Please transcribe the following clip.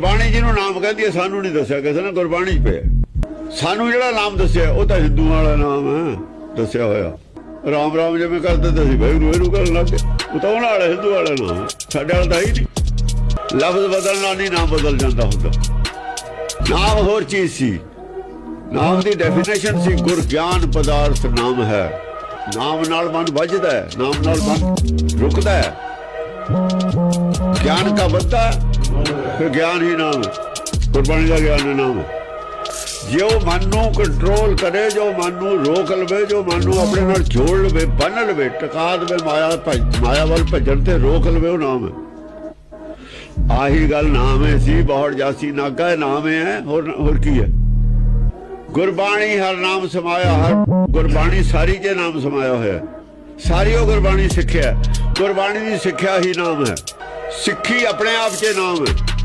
ਗੁਰਬਾਣੀ ਜਿਹਨੂੰ ਨਾਮ ਕਹਿੰਦੀ ਹੈ, ਸਾਨੂੰ ਨਹੀਂ ਦੱਸਿਆ ਕਿਸੇ ਨੇ, ਗੁਰਬਾਣੀ 'ਚ ਪਿਆ। ਸਾਨੂੰ ਜਿਹੜਾ ਨਾਮ ਦੱਸਿਆ, ਉਹ ਤਾਂ ਹਿੰਦੂ ਵਾਲਾ ਨਾਮ ਹੈ, ਦੱਸਿਆ ਹੋਇਆ। ਰਾਮ ਰਾਮ ਜਿਵੇਂ ਕਰਦੇ ਤੇ ਅਸੀਂ ਵੈਗਰੂ ਇਹਨੂੰ ਕਰਨ ਲੱਗੇ ਉਹ ਤਾਂ ਉਹਨਾਂ ਵਾਲਾ ਹਿੰਦੂ ਵਾਲਾ ਨਾਮ ਸਾਡੇ ਵਾਲਾ ਤਾਂ ਹੀ ਨਹੀਂ। ਲਫ਼ਜ਼ ਬਦਲਣ ਨਹੀਂ ਨਾਮ ਬਦਲ ਜਾਂਦਾ ਹੁੰਦਾ। ਨਾਮ ਹੋਰ ਚੀਜ਼ ਸੀ। ਨਾਮ ਦੀ ਡੈਫੀਨੇਸ਼ਨ ਸੀ, ਗੁਰ ਗਿਆਨ ਪਦਾਰਥ ਨਾਮ ਹੈ। ਨਾਮ ਨਾਲ ਮਨ ਵੱਜਦਾ ਹੈ, ਨਾਮ ਨਾਲ ਮਨ ਰੁਕਦਾ ਹੈ। ਗਿਆਨ ਦਾ ਬੱਤਾ ਫਿਰ ਗਿਆਨ ਹੀ ਨਾਮ ਹੈ। ਗੁਰਬਾਣੀ ਦਾ ਗਿਆਨ ਨਾਮ ਜੇ ਉਹ ਮਨ ਨੂੰ ਕੰਟਰੋਲ ਕਰੇ, ਜੋ ਮਨ ਨੂੰ ਰੋਕ ਲਵੇ, ਜੋ ਮਨ ਨੂੰ ਆਪਣੇ ਨਾਲ ਜੋੜ ਲਵੇ, ਬੰਨ ਲਵੇ, ਟਿਕਾ ਦੇਵੇ, ਮਾਇਆ ਮਾਇਆ ਵੱਲ ਭੱਜਣ ਤੇ ਰੋਕ ਲਵੇ, ਉਹ ਨਾਮ ਹੈ। ਆਹੀ ਗੱਲ ਨਾਮ ਹੈ ਸੀ, ਬਹੁਤ ਜਾਸੀ ਨਾਗਾ ਨਾਮ ਹੈ, ਹੋਰ ਹੋਰ ਕੀ ਹੈ? ਗੁਰਬਾਣੀ ਹਰ ਨਾਮ ਸਮਾਇਆ, ਹਰ ਗੁਰਬਾਣੀ ਸਾਰੀ ਜੇ ਨਾਮ ਸਮਾਇਆ ਹੋਇਆ ਸਾਰੀ ਉਹ ਗੁਰਬਾਣੀ ਸਿੱਖਿਆ ਗੁਰਬਾਣੀ ਦੀ ਸਿੱਖਿਆ ਹੀ ਨਾਮ ਹੈ। ਸਿੱਖੀ ਆਪਣੇ ਆਪ 'ਚ ਨਾਮ। ਹੈ